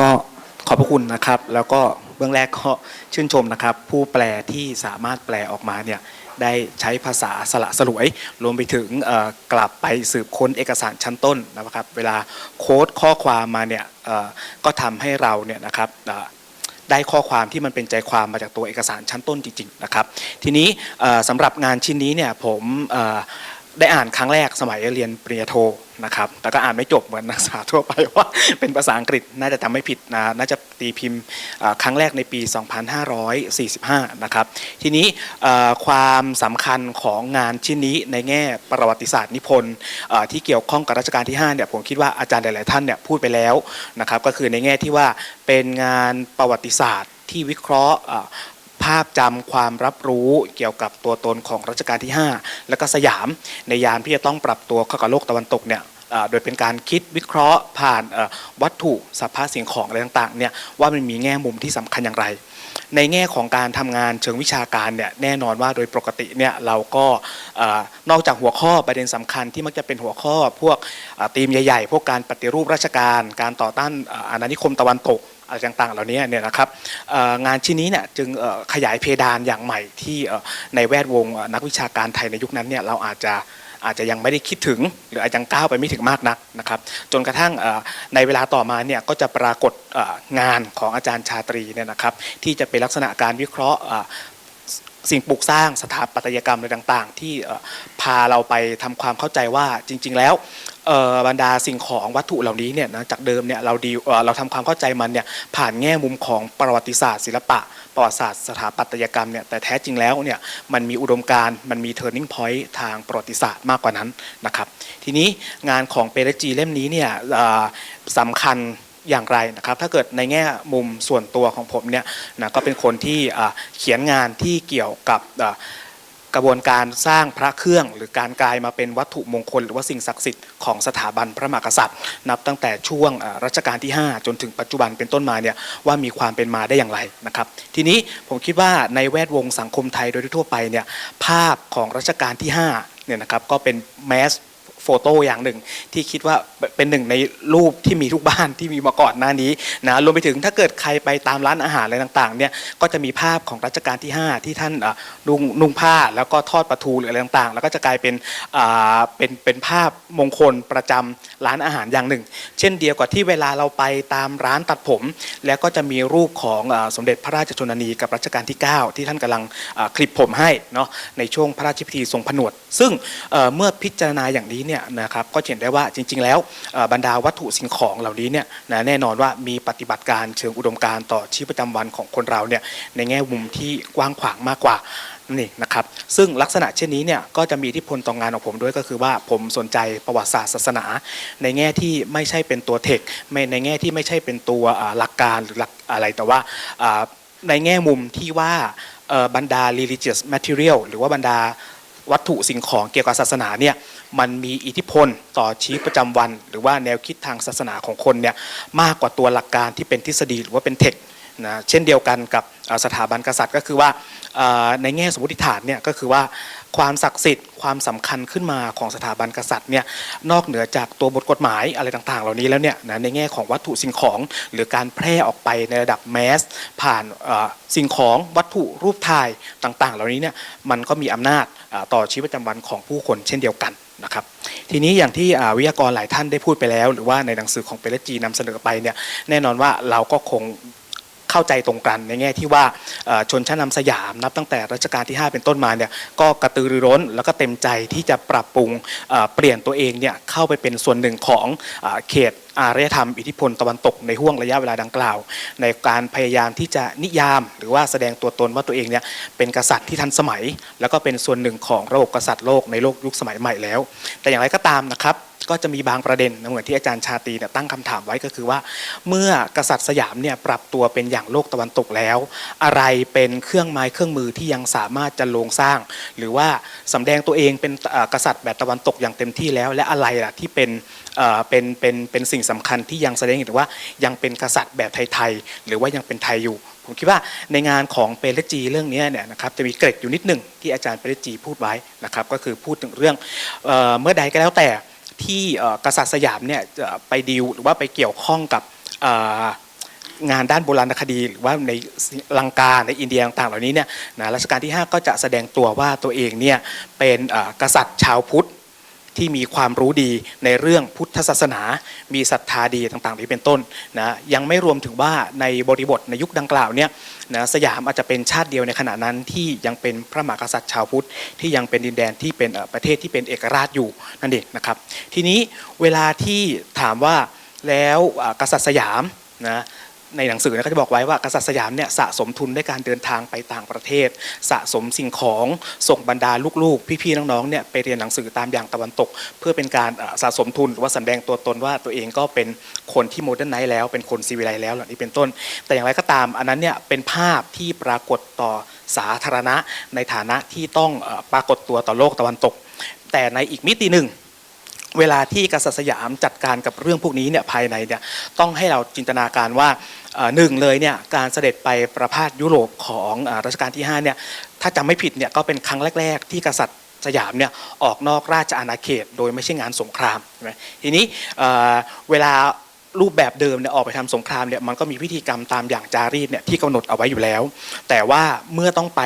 ก็ขอบพระคุณนะครับ แล้วก็เบื้องแรกก็ชื่นชมนะครับ ผู้แปลที่สามารถแปลออกมาเนี่ยได้ใช้ภาษาสละสลวย รวมไปถึงกลับไปสืบค้นเอกสารชั้นต้นนะครับ เวลาโค้ดข้อความมาเนี่ยก็ทำให้เราเนี่ยนะครับได้ข้อความที่มันเป็นใจความมาจากตัวเอกสารชั้นต้นจริง ๆ นะครับ ทีนี้เอ่อสำหรับงานชิ้นนี้เนี่ยผม ได้อ่านครั้งแรกสมัยเรียนปริญญาโทนะครับแต่ก็อ่านไม่จบเหมือนนักศึกษาทั่วไปว่าเป็นภาษาอังกฤษน่าจะจำไม่ผิดนะน่าจะตีพิมพ์ครั้งแรกในปี 2545 นะครับทีนี้ความสำคัญของงานชิ้นนี้ในแง่ประวัติศาสตร์นิพนธ์ที่เกี่ยวข้องกับรัชกาลที่5เนี่ยผมคิดว่าอาจารย์หลาย ๆ ท่านเนี่ยพูดไปแล้วนะครับก็คือในแง่ที่ว่าเป็นงานประวัติศาสตร์ที่วิเคราะห์ ภาพจำความรับรู้เกี่ยวกับตัวตนของรัชกาลที่ 5 และก็สยามในยามที่จะต้องปรับตัวเข้ากับโลกตะวันตกเนี่ยโดยเป็นการคิดวิเคราะห์ผ่านวัตถุสภาพสิ่งของอะไรต่างๆเนี่ยว่ามันมีแง่มุมที่สำคัญอย่างไร ในแง่ของการทำงานเชิงวิชาการเนี่ยแน่นอนว่าโดยปกติเนี่ยเราก็นอกจากหัวข้อประเด็นสำคัญที่มักจะเป็นหัวข้อพวกธีมใหญ่ๆ พวกการปฏิรูปราชการ การต่อต้านอาณานิคมตะวันตก อะไรต่างๆ เหล่านี้เนี่ยนะครับงานชิ้นนี้เนี่ยจึงขยายเพดานอย่างใหม่ที่ในแวดวงนักวิชาการไทยในยุคนั้นเนี่ยเราอาจจะอาจจะยังไม่ได้คิดถึง หรืออาจจะยังก้าวไปไม่ถึงมากนักนะครับ จนกระทั่งในเวลาต่อมาเนี่ยก็จะปรากฏงานของอาจารย์ชาตรีเนี่ยนะครับ ที่จะเป็นลักษณะการวิเคราะห์สิ่งปลูกสร้างสถาปัตยกรรมอะไรต่าง ๆ ที่พาเราไปทำความเข้าใจว่าจริง ๆ แล้ว บรรดาสิ่งของวัตถุเหล่านี้เนี่ยนะจากเดิมเนี่ยเราดีเราทำความเข้าใจมันเนี่ยผ่านแง่มุมของประวัติศาสตร์ศิลปะ ประวัติศาสตร์สถาปัตยกรรมเนี่ยแต่แท้จริงแล้วเนี่ยมันมีอุดมการณ์มันมี turning point ทางประวัติศาสตร์มากกว่านั้นนะครับทีนี้งานของเปเรจีเล่มนี้เนี่ยสำคัญอย่างไรนะครับถ้าเกิดในแง่มุมส่วนตัวของผมเนี่ยนะก็เป็นคนที่เขียนงานที่เกี่ยวกับ กระบวนการสร้างพระเครื่อง หรือการกลายมาเป็นวัตถุมงคล หรือว่าสิ่งศักดิ์สิทธิ์ของสถาบันพระมหากษัตริย์ นับตั้งแต่ช่วงรัชกาลที่ 5 จนถึงปัจจุบันเป็นต้นมาเนี่ยว่ามีความเป็นมาได้อย่างไรนะครับทีนี้ผมคิดว่าในแวดวงสังคมไทยโดยทั่วไปเนี่ยภาพของรัชกาลที่5เนี่ยนะครับก็เป็นแมส โฟโต้อย่างหนึ่ง ที่คิดว่าเป็นหนึ่งในรูปที่มีทุกบ้านที่มีมาก่อนหน้านี้นะรวมไปถึงถ้าเกิดใครไปตามร้านอาหารอะไรต่างๆเนี่ยก็จะมีภาพของรัชกาลที่ 5 ที่ท่านอะนุ่งนุ่งผ้าแล้วก็ทอดปลาทูหรืออะไรต่างๆ แล้วก็จะกลายเป็นอ่าเป็นเป็นภาพมงคลประจำร้านอาหารอย่างหนึ่ง เช่นเดียวกับที่เวลาเราไปตามร้านตัดผม แล้วก็จะมีรูปของอสมเด็จพระราชชนนีกับรัชกาลที่ 9 ที่ท่านกำลังคลิปผมให้เนาะในช่วงพระราชพิธีทรงผนวด ซึ่งเมื่อพิจารณาอย่างนี้เนี่ยนะครับก็เห็นได้ว่าจริง ๆ แล้วบรรดาวัตถุสิ่งของเหล่านี้เนี่ยนะแน่นอนว่ามีปฏิบัติการเชิงอุดมการณ์ต่อชีวิตประจำวันของคนเราเนี่ยในแง่มุมที่กว้างขวางมากกว่านี่นะครับซึ่งลักษณะเช่นนี้เนี่ยก็จะมีทธิพลต่องานของผมด้วยก็คือว่าผมสนใจประวัติศาสตร์ศาสนา ในแง่ที่ไม่ใช่เป็นตัวเทคในแง่ที่ไม่ใช่เป็นตัวหลักการหรือหลักอะไรแต่ว่าในแง่มุมที่ว่าบรรดา religious material หรือว่าบรรดา วัตถุสิ่งของเกี่ยวกับศาสนาเนี่ยมันมีอิทธิพลต่อชีวิตประจำวัน หรือว่าแนวคิดทางศาสนาของคนเนี่ยมากกว่าตัวหลักการที่เป็นทฤษฎีหรือว่าเป็นเทคนะเช่นเดียวกันกับสถาบันกษัตริย์ก็คือว่าในแง่สมมติฐานเนี่ยก็คือว่าความศักดิ์สิทธิ์ความสำคัญขึ้นมาของสถาบันกษัตริย์เนี่ยนอกเหนือจากตัวบทกฎหมายอะไรต่างๆ เหล่านี้แล้วเนี่ยนะในแง่ของวัตถุสิ่งของ หรือการแพร่ออกไปในระดับแมส ผ่านสิ่งของวัตถุรูปถ่ายต่างๆ เหล่านี้เนี่ยมันก็มีอำนาจ ต่อชีวิตประจำวันของผู้คนเช่นเดียวกันนะครับทีนี้อย่างที่วิทยากรหลายท่านได้พูดไปแล้ว หรือว่าในหนังสือของเปเรจีนำเสนอไปเนี่ยแน่นอนว่าเราก็คง เข้าใจตรงกันในแง่ที่ว่าชนชั้นนำสยามนับตั้งแต่รัชกาลที่ 5 เป็นต้นมาเนี่ยก็กระตือรือร้น แล้วก็เต็มใจที่จะปรับปรุงเปลี่ยนตัวเองเนี่ยเข้าไปเป็นส่วนหนึ่งของเอ่อเขตอารยธรรมอิทธิพลตะวันตกในห่วงระยะเวลาดังกล่าว ในการพยายามที่จะนิยาม หรือว่าแสดงตัวตนว่าตัวเองเนี่ยเป็นกษัตริย์ที่ทันสมัย แล้วก็เป็นส่วนหนึ่งของระบบกษัตริย์โลกในโลกยุคสมัยใหม่แล้ว แต่อย่างไรก็ตามนะครับ ก็จะมีบางประเด็นนะเหมือนที่อาจารย์ชาตีเนี่ยตั้งคำถามไว้ก็คือว่า เมื่อกษัตริย์สยามเนี่ยปรับตัวเป็นอย่างโลกตะวันตกแล้ว อะไรเป็นเครื่องไม้เครื่องมือที่ยังสามารถจะลงสร้าง หรือว่าสำแดงตัวเองเป็นกษัตริย์แบบตะวันตกอย่างเต็มที่แล้ว และอะไรล่ะที่เป็นเป็นเป็นเป็นสิ่งสำคัญที่ยังแสดงให้เห็นว่ายังเป็นกษัตริย์แบบไทยๆหรือว่ายังเป็นไทยอยู่ผมคิดว่าในงานของเปเรจีเรื่องนี้เนี่ยนะครับจะมีเกร็ดอยู่นิดหนึ่งที่อาจารย์เปเรจีพูดไว้นะครับก็คือพูดถึงเรื่องเมื่อใดก็แล้วแต่ ที่กษัตริย์สยามเนี่ยไปดีลหรือว่าไปเกี่ยวข้องกับงานด้านโบราณคดีหรือว่าในลังกาในอินเดียต่างๆเหล่านี้เนี่ยนะรัชกาลที่ 5 ก็จะแสดงตัวว่าตัวเองเนี่ยเป็นกษัตริย์ชาวพุทธ ที่มีความรู้ดีในเรื่องพุทธศาสนา มีศรัทธาดีต่างๆนี้เป็นต้นนะยังไม่รวมถึงว่าในบริบทในยุคดังกล่าวเนี่ยนะสยามอาจจะเป็นชาติเดียวในขณะนั้นที่ยังเป็นพระมหากษัตริย์ชาวพุทธที่ยังเป็นดินแดนที่เป็นประเทศที่เป็นเอกราชอยู่นั่นเองนะครับ ทีนี้เวลาที่ถามว่าแล้วกษัตริย์สยามนะ ในหนังสือเนยก็จะบอกไว้ว่ากษัตริย์สยามเนี่ยสะสมทุนด้วยการเดินทางไปต่างประเทศ สะสมสิ่งของส่งบรรดาลูกๆ พี่ๆน้องๆเนี่ยไปเรียนหนังสือตามอย่างตะวันตก เพื่อเป็นการสะสมทุนหรือว่าสำแดงตัวตนว่าตัวเองก็เป็นคนที่โมเดิร์นไนท์แล้วเป็นคนซีวิไลซ์แล้วเหล่านี้เป็นต้น แต่อย่างไรก็ตามอันนั้นเนี่ยเป็นภาพที่ปรากฏต่อสาธารณะในฐานะที่ต้องปรากฏตัวต่อโลกตะวันตก แต่ในอีกมิติหนึ่ง เวลาที่กษัตริย์สยามจัดการกับเรื่องพวกนี้เนี่ยภายในเนี่ยต้องให้เราจินตนาการว่าหนึ่งเลยเนี่ยการเสด็จไปประพาสยุโรปของอรัชกาลที่5เนี่ยถ้าจำไม่ผิดเนี่ยก็เป็นครั้งแรก ๆ ที่กษัตริย์สยามเนี่ยออกนอกราชอาณาเขต โดยไม่ใช่งานสงครามใช่ไหมทีนี้เวลารูปแบบเดิมเนี่ยออกไปทำสงครามเนี่ยมันก็มีพิธีกรรมตามอย่างจารีตเนี่ยที่กำหนดเอาไว้อยู่แล้ว แต่ว่าเมื่อต้องไป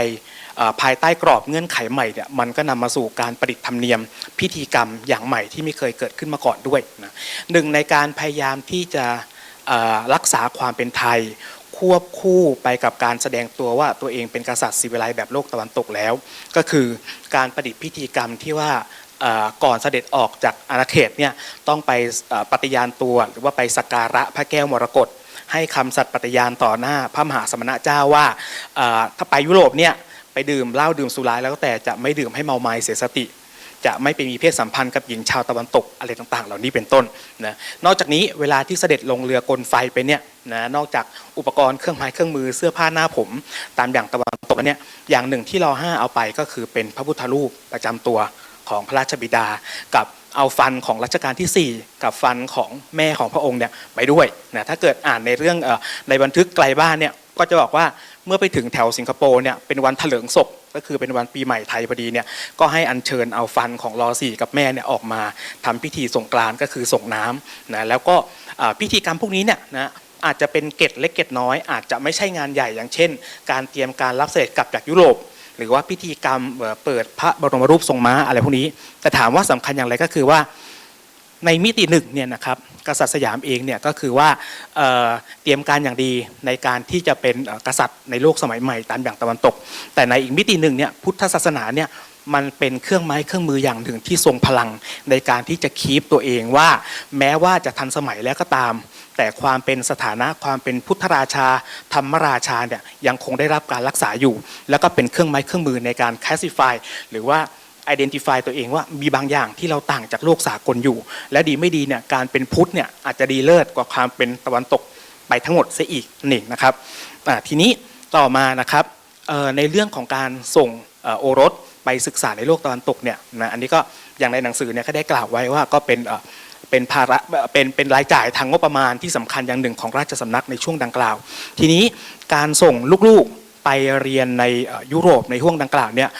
ภายใต้กรอบเงื่อนไขใหม่เนี่ยมันก็นำมาสู่การประดิษฐ์ธรรมเนียม พิธีกรรมอย่างใหม่ที่ไม่เคยเกิดขึ้นมาก่อนด้วยนะหนึ่งในการพยายามที่จะรักษาความเป็นไทย ควบคู่ไปกับการแสดงตัวว่าตัวเองเป็นกษัตริย์ศิวิไลแบบโลกตะวันตกแล้ว ก็คือการประดิษฐ์พิธีกรรมที่ว่าก่อนเสด็จออกจากอาณาเขตเนี่ยต้องไปปฏิญาณตัวหรือว่าไปสักการะพระแก้วมรกตให้คำสัตย์ปฏิญาณต่อหน้าพระมหาสมณะเจ้าว่าถ้าไปยุโรปเนี่ย ไปดื่มเหล้าดื่มสุราแล้วแต่จะไม่ดื่มให้เมาไม้เสียสติ จะไม่ไปมีเพศสัมพันธ์กับหญิงชาวตะวันตกอะไรต่าง ๆ เหล่านี้เป็นต้นนะนอกจากนี้เวลาที่เสด็จลงเรือกลไฟไปเนี่ยนะนอกจากอุปกรณ์เครื่องไม้เครื่องมือเสื้อผ้าหน้าผม ตามอย่างตะวันตกเนี่ยอย่างหนึ่งที่เราห้าเอาไปก็คือเป็นพระพุทธรูปประจำตัวของพระราชบิดา กับเอาฟันของรัชกาลที่ 4 กับฟันของแม่ของพระองค์เนี่ยไปด้วยนะถ้าเกิดอ่านในเรื่องในบันทึกไกลบ้านเนี่ยก็จะบอกว่า เมื่อไปถึงแถวสิงคโปร์เนี่ยเป็นวันเถลิงศพก็คือเป็นวันปีใหม่ไทยพอดีเนี่ยก็ให้อัญเชิญเอาฟันของรอสี่กับแม่เนี่ยออกมาทำพิธีสงกรานก็คือส่งน้ำนะแล้วก็พิธีกรรมพวกนี้เนี่ยนะอาจจะเป็นเกตเล็กเกตน้อย อาจจะไม่ใช่งานใหญ่อย่างเช่น การเตรียมการรับเสด็จกลับจากยุโรปหรือว่าพิธีกรรมเอ่อเปิดพระบรมรูปทรงม้าอะไรพวกนี้ แต่ถามว่าสำคัญอย่างไรก็คือว่า ในมิติหนึ่งเนี่ยนะครับกษัตริย์สยามเองเนี่ยก็คือว่าเตรียมการอย่างดีในการที่จะเป็นกษัตริย์ในโลกสมัยใหม่ตามอย่างตะวันตก แต่ในอีกมิติหนึ่งเนี่ยพุทธศาสนาเนี่ยมันเป็นเครื่องไม้เครื่องมืออย่างหนึ่งที่ทรงพลังในการที่จะคีปตัวเองว่า แม้ว่าจะทันสมัยแล้วก็ตาม แต่ความเป็นสถานะความเป็นพุทธราชา ธรรมราชาเนี่ยยังคงได้รับการรักษาอยู่ แล้วก็เป็นเครื่องไม้เครื่องมือในการ classify หรือว่า identify ตัวเองว่ามีบางอย่างที่เราต่างจากโลกสากลอยู่ และดีไม่ดีเนี่ยการเป็นพุทธเนี่ยอาจจะดีเลิศกว่าความเป็นตะวันตกไปทั้งหมดเสียอีกหนั่งนะครับทีนี้ต่อมานะครับในเรื่องของการส่งโอรสไปศึกษาในโลกตะวันตกเนี่ยนะอันนี้ก็อย่างในหนังสือเนี่ยก็ได้กล่าวไว้ว่าก็เป็นเป็นภาระเป็นเป็นรายจ่ายทางงบประมาณที่สำคัญอย่างหนึ่งของราชสำนักในช่วงดังกล่าว ทีนี้การส่งลูกๆ ไปเรียนในยุโรปในห่วงดังกล่าวเนี่ย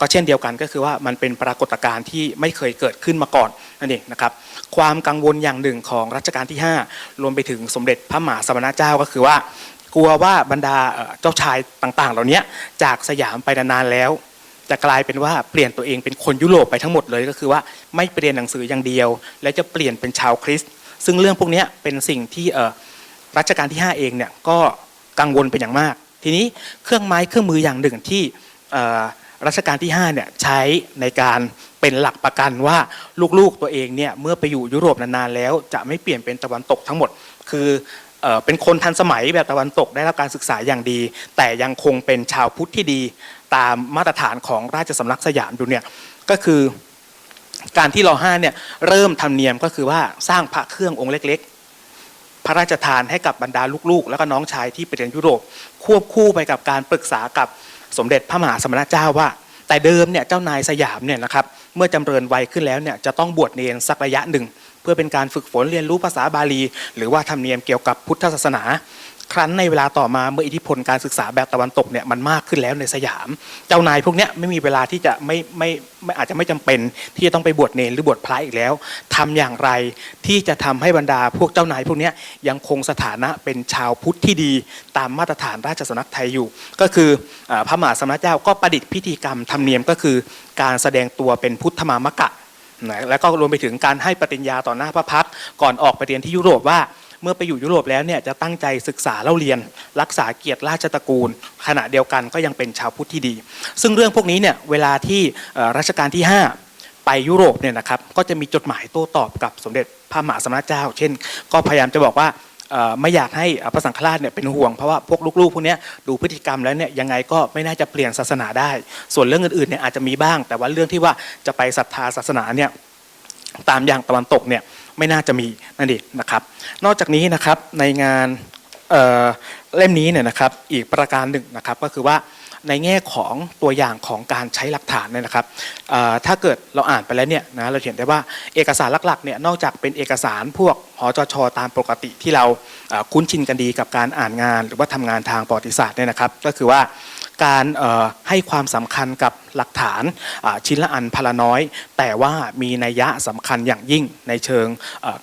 ก็เช่นเดียวกันก็คือว่ามันเป็นปรากฏการณ์ที่ไม่เคยเกิดขึ้นมาก่อนนั่นเองนะครับความกังวลอย่างหนึ่งของรัชกาลที่ 5 รวมไปถึงสมเด็จพระมหาสมณเจ้าก็คือว่ากลัวว่าบรรดาเจ้าชายต่างๆ เหล่านี้จากสยามไปนานๆแล้วจะกลายเป็นว่าเปลี่ยนตัวเองเป็นคนยุโรปไปทั้งหมดเลยก็คือว่าไม่เปลี่ยนหนังสืออย่างเดียว และจะเปลี่ยนเป็นชาวคริสต์ซึ่งเรื่องพวกนี้เป็นสิ่งที่รัชกาลที่ 5 เองเนี่ยก็กังวลเป็นอย่างมาก ทีนี้เครื่องไม้เครื่องมืออย่างหนึ่งที่รัชกาลที่5เนี่ยใช้ในการเป็นหลักประกันว่าลูกๆตัวเองเนี่ยเมื่อไปอยู่ยุโรปนานๆแล้ว จะไม่เปลี่ยนเป็นตะวันตกทั้งหมด คือเป็นคนทันสมัยแบบตะวันตกได้รับการศึกษาอย่างดี แต่ยังคงเป็นชาวพุทธที่ดีตามมาตรฐานของราชสำนักสยามอยู่เนี่ยก็คือการที่เราห้าเนี่ยเริ่มทำเนียมก็คือว่าสร้างพระเครื่ององค์เล็กๆ พระราชทานให้กับบรรดาลูกๆ แล้วก็น้องชายที่ไปเรียนยุโรป ควบคู่ไปกับการปรึกษากับสมเด็จพระมหาสมณเจ้าว่า แต่เดิมเนี่ยเจ้านายสยามเนี่ยนะครับเมื่อจำเริญวัยขึ้นแล้วเนี่ยจะต้องบวชเนรสักระยะหนึ่ง เพื่อเป็นการฝึกฝนเรียนรู้ภาษาบาลี หรือว่าธรรมเนียมเกี่ยวกับพุทธศาสนา ครั้นในเวลาต่อมาเมื่ออิทธิพลการศึกษาแบบตะวันตกเนี่ยมันมากขึ้นแล้วในสยาม เจ้านายพวกเนี้ยไม่มีเวลาที่จะไม่ไม่ไม่อาจจะไม่จำเป็น ที่จะต้องไปบวชเนรหรือบวชพระอีกแล้วทำอย่างไรที่จะทำให้บรรดาพวกเจ้านายพวกเนี้ยยังคงสถานะเป็นชาวพุทธที่ดีตามมาตรฐานราชสำนักไทยอยู่ ก็คืออพระมหาสมณเจ้าก็ประดิษฐ์พิธีกรรมธรรมเนียมก็คือการแสดงตัวเป็นพุทธมามกะนะแล้วก็รวมไปถึงการให้ปฏิญญาต่อหน้าพระพักก่อนออกไปเรียนที่ยุโรปว่า เมื่อไปอยู่ยุโรปแล้วเนี่ยจะตั้งใจศึกษาเล่าเรียน รักษาเกียรติราชตระกูล ขณะเดียวกันก็ยังเป็นชาวพุทธที่ดี ซึ่งเรื่องพวกนี้เนี่ยเวลาที่รัชกาลที่ 5 ไปยุโรปเนี่ยนะครับก็จะมีจดหมายโต้ตอบกับสมเด็จพระมหาสมณเจ้า เช่น ก็พยายามจะบอกว่าไม่อยากให้พระสังฆราชเนี่ยเป็นห่วงเพราะว่าพวกลูกๆพวกนี้ดูพฤติกรรมแล้วเนี่ยยังไงก็ไม่น่าจะเปลี่ยนศาสนาได้ ส่วนเรื่องอื่นๆเนี่ยอาจจะมีบ้าง แต่ว่าเรื่องที่ว่าจะไปศรัทธาศาสนาเนี่ยตามอย่างตะวันตกเนี่ย ไม่น่าจะมีนั่นเองนะครับ นอกจากนี้นะครับในงานเเล่มนี้เนี่ยนะครับอีกประการหนึ่งนะครับก็คือว่าในแง่ของตัวอย่างของการใช้หลักฐานเนี่ยนะครับถ้าเกิดเราอ่านไปแล้วเนี่ยนะเราเห็นได้ว่าเอกสารหลักๆเนี่ยนอกจากเป็นเอกสารพวกหอจชตามปกติที่เราคุ้นชินกันดีกับการอ่านงาน หรือว่าทำงานทางประวัติศาสตร์เนี่ยนะครับ ก็คือว่าการให้ความสำคัญกับหลักฐานชิ้นละอันพละน้อย แต่ว่ามีนัยยะสำคัญอย่างยิ่งในเชิง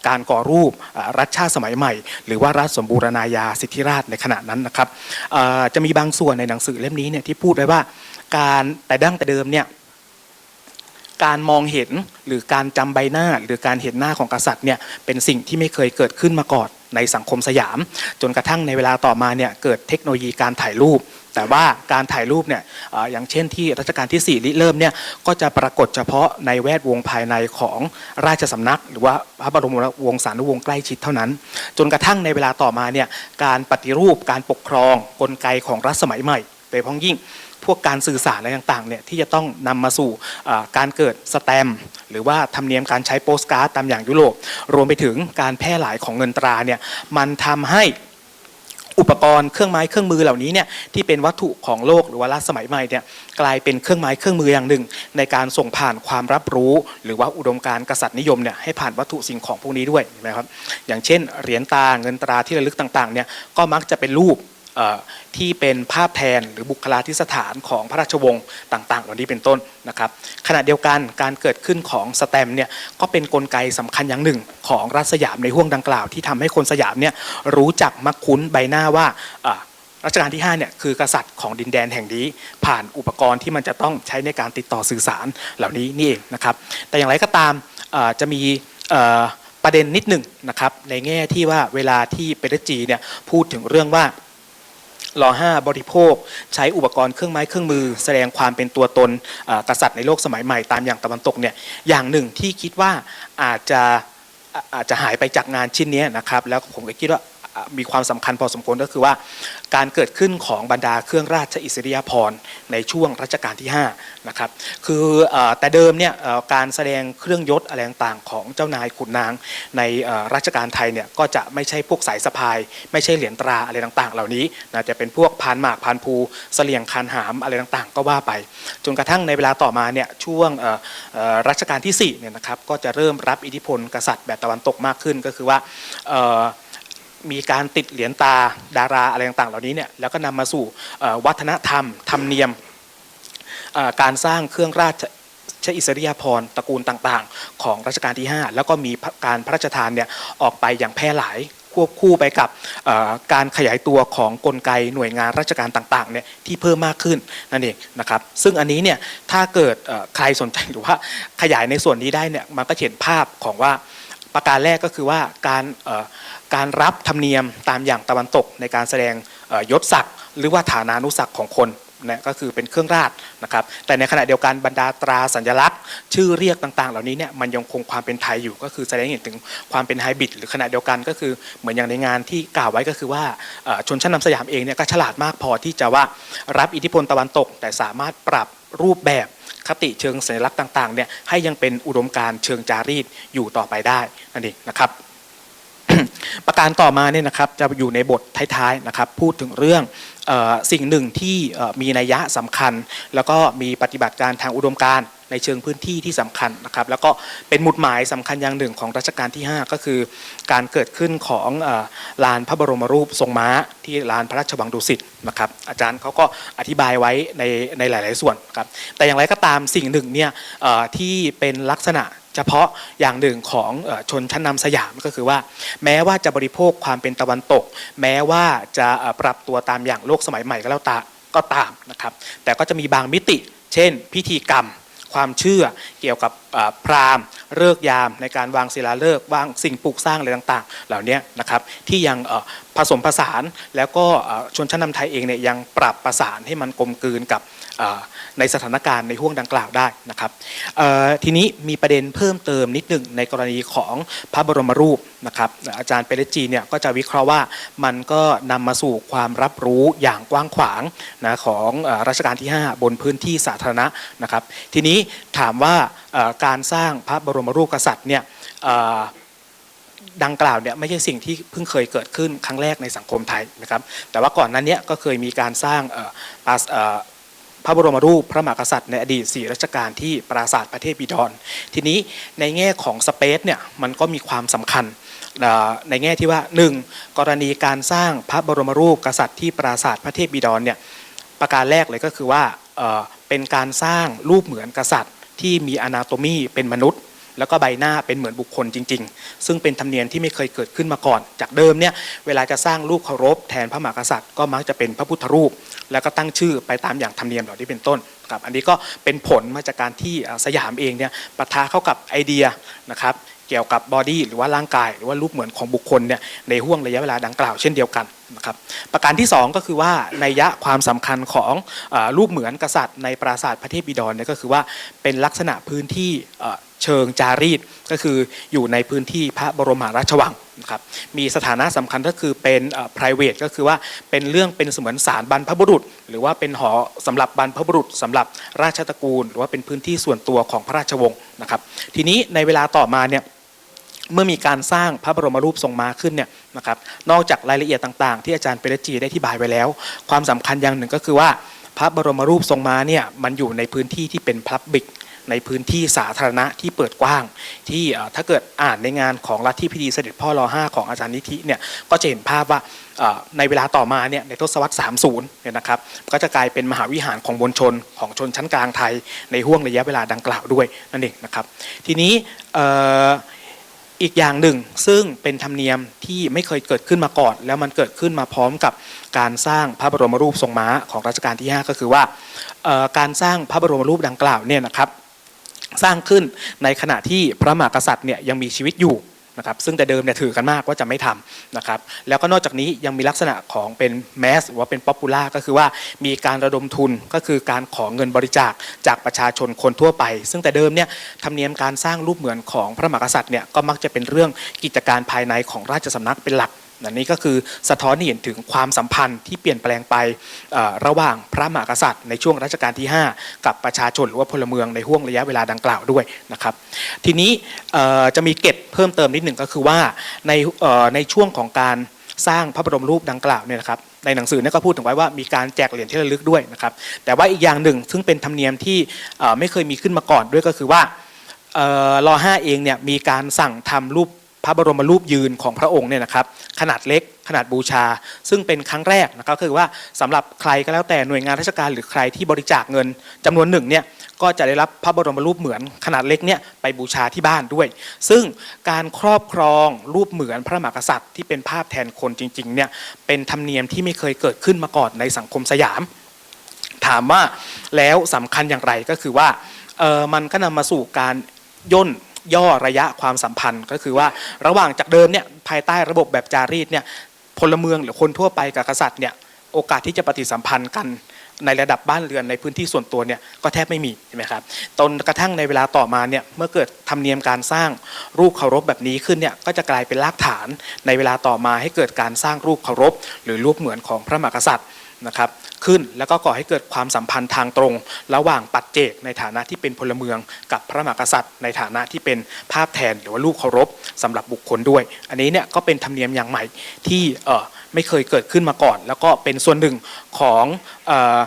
การก่อรูปรัชชาติสมัยใหม่ หรือว่ารัฐสมบูรณาญาสิทธิราชในขณะนั้นนะครับจะมีบางส่วนในหนังสือเล่มนี้เนี่ยที่พูดไว้ว่าการแต่ดั้งแต่เดิมเนี่ย การมองเห็นหรือการจำใบหน้า หรือการเห็นหน้าของกษัตริย์เนี่ยเป็นสิ่งที่ไม่เคยเกิดขึ้นมาก่อนในสังคมสยาม จนกระทั่งในเวลาต่อมาเนี่ยเกิดเทคโนโลยีการถ่ายรูป แต่ว่าการถ่ายรูปเนี่ยอย่างเช่นที่รัชกาลที่4ริเริ่มเนี่ยก็จะปรากฏเฉพาะในแวดวงภายในของราชสำนัก หรือว่าพระบรมวงศานุวงศ์ใกล้ชิดเท่านั้น จนกระทั่งในเวลาต่อมาเนี่ยการปฏิรูปการปกครองกลไกของรัฐสมัยใหม่โดยเฉพาะยิ่ง พวกการสื่อสารอะไรต่างๆเนี่ยที่จะต้องนำมาสู่การเกิดสแตมหรือว่าธรรมเนียมการใช้โปสการ์ดตามอย่างยุโรปรวมไปถึงการแพร่หลายของเงินตราเนี่ยมันทำให้อุปกรณ์เครื่องไม้เครื่องมือเหล่านี้เนี่ยที่เป็นวัตถุของโลกหรือว่ารัฐสมัยใหม่เนี่ยกลายเป็นเครื่องไม้เครื่องมืออย่างหนึ่ง ในการส่งผ่านความรับรู้ หรือว่าอุดมการณ์กษัตริย์นิยมเนี่ยให้ผ่านวัตถุสิ่งของพวกนี้ด้วยเห็นะครับอย่างเช่นเหรียญตาเงินตราที่ระลึกต่างๆเนี่ยก็มักจะเป็นรูป ที่เป็นภาพแทนหรือบุคลาธิสถานของพระราชวงศ์ต่างๆ เหล่านี้เป็นต้นนะครับ ขณะเดียวกันการเกิดขึ้นของสแตมเนี่ยก็เป็นนกลไกสำคัญอย่างหนึ่ง ของรัฐสยามในห่วงดังกล่าวที่ทำให้คนสยามเนี่ยรู้จักมักคุ้นใบหน้าว่ารัชกาลที่5เนี่ยคือกษัตริย์ของดินแดนแห่งนี้ ผ่านอุปกรณ์ที่มันจะต้องใช้ในการติดต่อสื่อสารเหล่านี้นี่เองนะครับ แต่อย่างไรก็ตามจะมีประเด็นนิดหนึ่งนะครับในแง่ที่ว่าเวลาที่เปเตอร์จีเนี่ยพูดถึงเรื่องว่า ร5บริโภค ใช้อุปกรณ์เครื่องไม้เครื่องมือ แสดงความเป็นตัวตนกษัตริย์ในโลกสมัยใหม่ตามอย่างตะวันตกเนี่ยอย่างหนึ่งที่คิดว่าอาจจะอาจจะหายไปจากงานชิ้นนี้นะครับแล้วผมก็คิดว่า มีความสำคัญพอสมควรก็คือว่า การเกิดขึ้นของบรรดาเครื่องราชอิสริยาภรณ์ในช่วงรัชกาลที่5นะครับคือแต่เดิมเนี่ยการแสดงเครื่องยศอะไรต่างๆของเจ้านายขุนนางในรัชกาลไทยเนี่ยก็จะไม่ใช่พวกสายสะพาย ไม่ใช่เหรียญตราอะไรต่างๆ เหล่านี้นะจะเป็นพวกพานหมากพานภูเสลียงคานหามอะไรต่างๆ ก็ว่าไป จนกระทั่งในเวลาต่อมาเนี่ยช่วงรัชกาลที่4เนี่ยนะครับก็จะเริ่มรับอิทธิพลกษัตริย์แบบตะวันตกมากขึ้นก็คือว่า มีการติดเหรียญตาดาราอะไรต่างๆ เหล่านี้เนี่ยแล้วก็นำมาสู่วัฒนธรรมธรรมเนียมการสร้างเครื่องราชชอิสริยาภรณ์ตระกูลต่างๆ ของรัชกาลที่ 5 แล้วก็มีการพระราชทานเนี่ยออกไปอย่างแพร่หลายควบคู่ไปกับการขยายตัวของกลไกหน่วยงานราชการต่างๆเนี่ยที่เพิ่มมากขึ้นนั่นเองนะครับซึ่งอันนี้เนี่ยถ้าเกิดใครสนใจหรือว่าขยายในส่วนนี้ได้เนี่ยมันก็เห็นภาพของว่า ประการแรกก็คือว่าการการรับธรรมเนียมตามอย่างตะวันตกในการแสดงยศศักดิ์หรือว่าฐานานุศักดิ์ของคนนะก็คือเป็นเครื่องราชนะครับ แต่ในขณะเดียวกันบรรดาตราสัญลักษณ์ ชื่อเรียกต่าง ๆ เหล่านี้เนี่ยมันยังคงความเป็นไทยอยู่ ก็คือแสดงเห็นถึงความเป็นไฮบริดหรือขณะเดียวกันก็คือเหมือนอย่างในงานที่กล่าวไว้ก็คือว่าชนชั้นนำสยามเองเนี่ยก็ฉลาดมากพอที่จะว่ารับอิทธิพลตะวันตก แต่สามารถปรับ รูปแบบคติเชิงสัญลักษณ์ต่างๆเนี่ยให้ยังเป็นอุดมการเชิงจารีตอยู่ต่อไปได้นั่นเองนะครับ ประการต่อมาเนี่ยนะครับจะอยู่ในบทท้ายๆนะครับ พูดถึงเรื่องออสิ่งหนึ่งที่มีนัยยะสำคัญ แล้วก็มีปฏิบัติการทางอุดมการ ในเชิงพื้นที่ที่สำคัญนะครับ แล้วก็เป็นหมุดหมายสำคัญอย่างหนึ่งของรัชกาลที่ 5 ก็คือ การเกิดขึ้นของลานพระบรมรูปทรงม้า ที่ลานพระราชวังดุสิตนะครับ อาจารย์เขาก็อธิบายไว้ในในหลาย ๆ ส่วนครับ แต่อย่างไรก็ตามสิ่งหนึ่งเนี่ยที่เป็นลักษณะเฉพาะอย่างหนึ่งของชนชั้นนำสยามก็คือว่า แม้ว่าจะบริโภคความเป็นตะวันตก แม้ว่าจะปรับตัวตามอย่างโลกสมัยใหม่ก็แล้วตาก็ตามนะครับ แต่ก็จะมีบางมิติ เช่น พิธีกรรม ความเชื่อเกี่ยวกับพราหมณ์เลิกยามในการวางศิลาฤกษ์วางสิ่งปลูกสร้างอะไรต่างๆ เหล่านี้นะครับที่ยังผสมผสานแล้วก็ชนชั้นนำไทยเองเนี่ยยังปรับประสานให้มันกลมกลืนกับ ในสถานการณ์ในห่วงดังกล่าวได้นะครับทีนี้มีประเด็นเพิ่มเติมนิดหนึ่งในกรณีของพระบรมรูปนะครับอาจารย์เปเรจีเนี่ยก็จะวิเคราะห์ว่ามันก็นำมาสู่ความรับรู้อย่างกว้างขวางนะของรัชกาลที่ 5 บนพื้นที่สาธารณะนะครับทีนี้ถามว่าการสร้างพระบรมรูปกษัตริย์เนี่ยดังกล่าวเนี่ยไม่ใช่สิ่งที่เพิ่งเคยเกิดขึ้นครั้งแรกในสังคมไทยนะครับแต่ว่าก่อนนั้นเนี้ยก็เคยมีการสร้าง พระบรมรูปพระมหากษัตริย์ในอดีตสี่รัชกาลที่ปราสาทประเทศบิดอน ทีนี้ในแง่ของสเปซเนี่ยมันก็มีความสำคัญในแง่ที่ว่าหนึ่งกรณีการสร้างพระบรมรูปกษัตริย์ที่ปราสาทพระเทพบิดรเนี่ยประการแรกเลยก็คือว่าเอ่อเป็นการสร้างรูปเหมือนกษัตริย์ที่มีอนาโตมีเป็นมนุษย์ แล้วก็ใบหน้าเป็นเหมือนบุคคลจริง ๆ ซึ่งเป็นธรรมเนียมที่ไม่เคยเกิดขึ้นมาก่อน จากเดิมเนี่ยเวลาจะสร้างรูปเคารพแทนพระมหากษัตริย์ก็มักจะเป็นพระพุทธรูป แล้วก็ตั้งชื่อไปตามอย่างธรรมเนียมเหล่านี้เป็นต้นครับอันนี้ก็เป็นผลมาจากการที่สยามเองเนี่ยปะทะเข้ากับไอเดียนะครับเกี่ยวกับบอดี้หรือว่าร่างกาย หรือว่ารูปเหมือนของบุคคลเนี่ยในห่วงระยะเวลาดังกล่าวเช่นเดียวกันนะครับประการที่ 2 ก็คือว่าในยะความสำคัญของอรูปเหมือนกษัตริย์ในปราสาทพระเทพบิดรเนี่ยก็คือว่าเป็นลักษณะพื้นที่ เชิงจารีตก็คืออยู่ในพื้นที่พระบรมหาราชวังนะครับมีสถานะสำคัญก็คือเป็น private ก็คือว่าเป็นเรื่องเป็นเสมือนสารบรรพบุรุษ หรือว่าเป็นหอสำหรับบรรพบุรุษสำหรับราชตระกูล หรือว่าเป็นพื้นที่ส่วนตัวของพระราชวงศ์นะครับ ทีนี้ในเวลาต่อมาเนี่ยเมื่อมีการสร้างพระบรมรูปทรงม้าขึ้นเนี่ยนะครับนอกจากรายละเอียดต่างๆ ที่อาจารย์เปรจีได้อธิบายไว้แล้ว ความสำคัญอย่างหนึ่งก็คือว่าพระบรมรูปทรงม้าเนี่ยมันอยู่ในพื้นที่ที่เป็นพับบิก ในพื้นที่สาธารณะที่เปิดกว้าง ที่ถ้าเกิดอ่านในงานของลัทธิพิธีเสด็จพ่อรอ5ของอาจารย์นิธิเนี่ยก็จะเห็นภาพว่าในเวลาต่อมาเนี่ยในทศวรรษ 30 เนี่ยนะครับก็จะกลายเป็นมหาวิหารของมวลชนของชนชั้นกลางไทย ในห่วงระยะเวลาดังกล่าวด้วยนั่นเองนะครับ ทีนี้อีกอย่างหนึ่งซึ่งเป็นธรรมเนียมที่ไม่เคยเกิดขึ้นมาก่อน แล้วมันเกิดขึ้นมาพร้อมกับการสร้างพระบรมรูปทรงม้าของรัชกาลที่ 5 ก็คือว่าการสร้างพระบรมรูปดังกล่าวเนี่ยนะครับ สร้างขึ้นในขณะที่พระมหากษัตริย์เนี่ยยังมีชีวิตอยู่นะครับซึ่งแต่เดิมเนี่ยถือกันมากว่าจะไม่ทำนะครับแล้วก็นอกจากนี้ยังมีลักษณะของเป็นแมสหรือว่าเป็นป๊อปปูล่าก็คือว่ามีการระดมทุนก็คือการขอเงินบริจาคจากประชาชนคนทั่วไป ซึ่งแต่เดิมเนี่ยธรรมเนียมการสร้างรูปเหมือนของพระมหากษัตริย์เนี่ยก็มักจะเป็นเรื่องกิจการภายในของราชสำนักเป็นหลัก อันนี้ก็คือสะท้อนเห็นถึงความสัมพันธ์ที่เปลี่ยนแปลงไประหว่างพระมหากษัตริย์ในช่วงรัชกาลที่ 5 กับประชาชนหรือว่าพลเมืองในห่วงระยะเวลาดังกล่าวด้วยนะครับ ทีนี้จะมีเกร็ดเพิ่มเติมนิดหนึ่งก็คือว่าในในช่วงของการสร้างพระบรมรูปดังกล่าวเนี่ยนะครับในหนังสือเนี่ยก็พูดถึงไว้ว่ามีการแจกเหรียญที่ระลึกด้วยนะครับแต่ว่าอีกอย่างหนึ่งซึ่งเป็นธรรมเนียมที่ไม่เคยมีขึ้นมาก่อนด้วยก็คือว่ารอห้าเองเนี่ยมีการสั่งทำรูป พระบรมรูปยืนของพระองค์เนี่ยนะครับ ขนาดเล็กขนาดบูชา ซึ่งเป็นครั้งแรกนะครับคือว่าสำหรับใครก็แล้วแต่หน่วยงานราชการหรือใครที่บริจาคเงินจำนวนหนึ่งเนี่ยก็จะได้รับพระบรมรูปเหมือนขนาดเล็กเนี่ยไปบูชาที่บ้านด้วย ซึ่งการครอบครองรูปเหมือนพระมหากษัตริย์ ที่เป็นภาพแทนคนจริงๆเนี่ยเป็นธรรมเนียมที่ไม่เคยเกิดขึ้นมาก่อนในสังคมสยาม ถามว่าแล้วสำคัญอย่างไรก็คือว่าเออมันก็นำมาสู่การย่น ย่อระยะความสัมพันธ์ ก็คือว่าระหว่างจากเดิมเนี่ยภายใต้ระบบแบบจารีตเนี่ยพลเมืองหรือคนทั่วไปกับกษัตริย์เนี่ยโอกาสที่จะปฏิสัมพันธ์กันในระดับบ้านเรือนในพื้นที่ส่วนตัวเนี่ยก็แทบไม่มีใช่ไหมครับจนกระทั่งในเวลาต่อมาเนี่ยเมื่อเกิดธรรมเนียมการสร้างรูปเคารพแบบนี้ขึ้นเนี่ยก็จะกลายเป็นรากฐานในเวลาต่อมาให้เกิดการสร้างรูปเคารพหรือรูปเหมือนของพระมหากษัตริย์นะครับ ขึ้น แล้วก็ก่อให้เกิดความสัมพันธ์ทางตรง ระหว่างปัจเจกในฐานะที่เป็นพลเมือง กับพระมหากษัตริย์ ในฐานะที่เป็นภาพแทนหรือว่ารูปเคารพสำหรับบุคคลด้วย อันนี้เนี่ยก็เป็นธรรมเนียมอย่างใหม่ที่ไม่เคยเกิดขึ้นมาก่อน แล้วก็เป็นส่วนหนึ่งของออ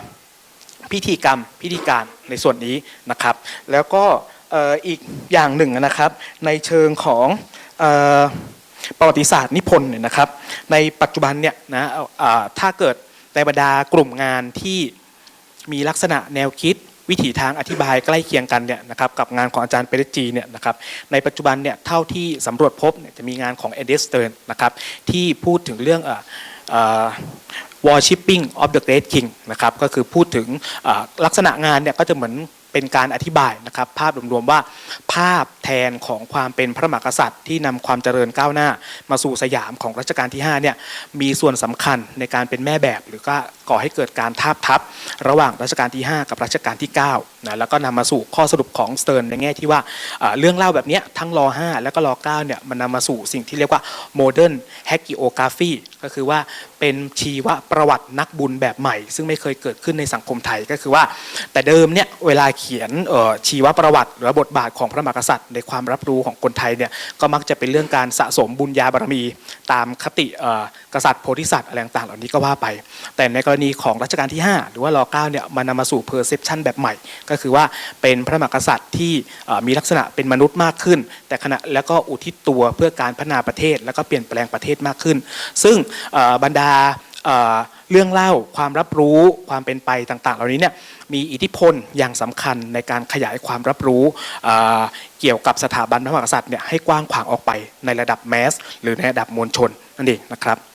พิธีกรรมพิธีการในส่วนนี้นะครับ แล้วก็อีกอย่างหนึ่งนะครับ ในเชิงของประวัติศาสตร์นิพนธ์เนี่ยนะครับ ในปัจจุบันเนี่ยนะถ้าเกิด ในบรรดากลุ่มงานที่มีลักษณะแนวคิดวิถีทางอธิบายใกล้เคียงกันเนี่ยนะครับกับงานของอาจารย์เปเรตจีเนี่ยนะครับในปัจจุบันเนี่ยเท่าที่สำรวจพบเนี่ยจะมีงานของเอเดสเตอร์นะครับที่พูดถึงเรื่องเอ่อเอ่อ Worshipping of the Great King นะครับก็คือพูดถึงลักษณะงานเนี่ยก็จะเหมือนเป็นการอธิบายนะครับภาพรวมๆว่าภาพ แทนของความเป็นพระมหากษัตริย์ ที่นำความเจริญก้าวหน้า มาสู่สยามของรัชกาลที่5เนี่ยมีส่วนสำคัญในการเป็นแม่แบบ หรือก็ก่อให้เกิดการทาบทับ ระหว่างรัชกาลที่ 5 กับรัชกาลที่9นะแล้วก็นำมาสู่ข้อสรุปของสเติร์นในแง่ที่ว่าเรื่องเล่าแบบนี้ทั้งร5แล้วก็ร9เนี่ยมันนำมาสู่สิ่งที่เรียกว่า modern hagiography ก็คือว่าเป็นชีวประวัตินักบุญแบบใหม่ ซึ่งไม่เคยเกิดขึ้นในสังคมไทยก็คือว่า แต่เดิมเนี่ยเวลาเขียนชีวประวัติ หรือบทบาทของพระมหากษัตริย์ในความรับรู้ของคนไทยเนี่ยก็มักจะเป็นเรื่องการสะสมบุญญาบารมี ตามคติกษัตริย์โพธิสัตว์อะไรต่างๆเหล่านี้ก็ว่าไป แต่ในกรณีของรัชกาลที่ 5 หรือว่าร9เนี่ยมันนำมาสู่ perception แบบใหม่ ก็คือว่าเป็นพระมหากษัตริย์ที่มีลักษณะเป็นมนุษย์มากขึ้น แต่ขณะแล้วก็อุทิศตัวเพื่อการพัฒนาประเทศ แล้วก็เปลี่ยนแปลงประเทศมากขึ้น ซึ่งบรรดา เเรื่องเล่าความรับรู้ความเป็นไปต่างๆ เหล่านี้เนี่ยมีอิทธิพลอย่างสำคัญในการขยายความรับรู้เเกี่ยวกับสถาบันพระมหากษัตริย์เนี่ยให้กว้างขวางออกไปในระดับแมส หรือในระดับมวลชนนั่นเองนะครับ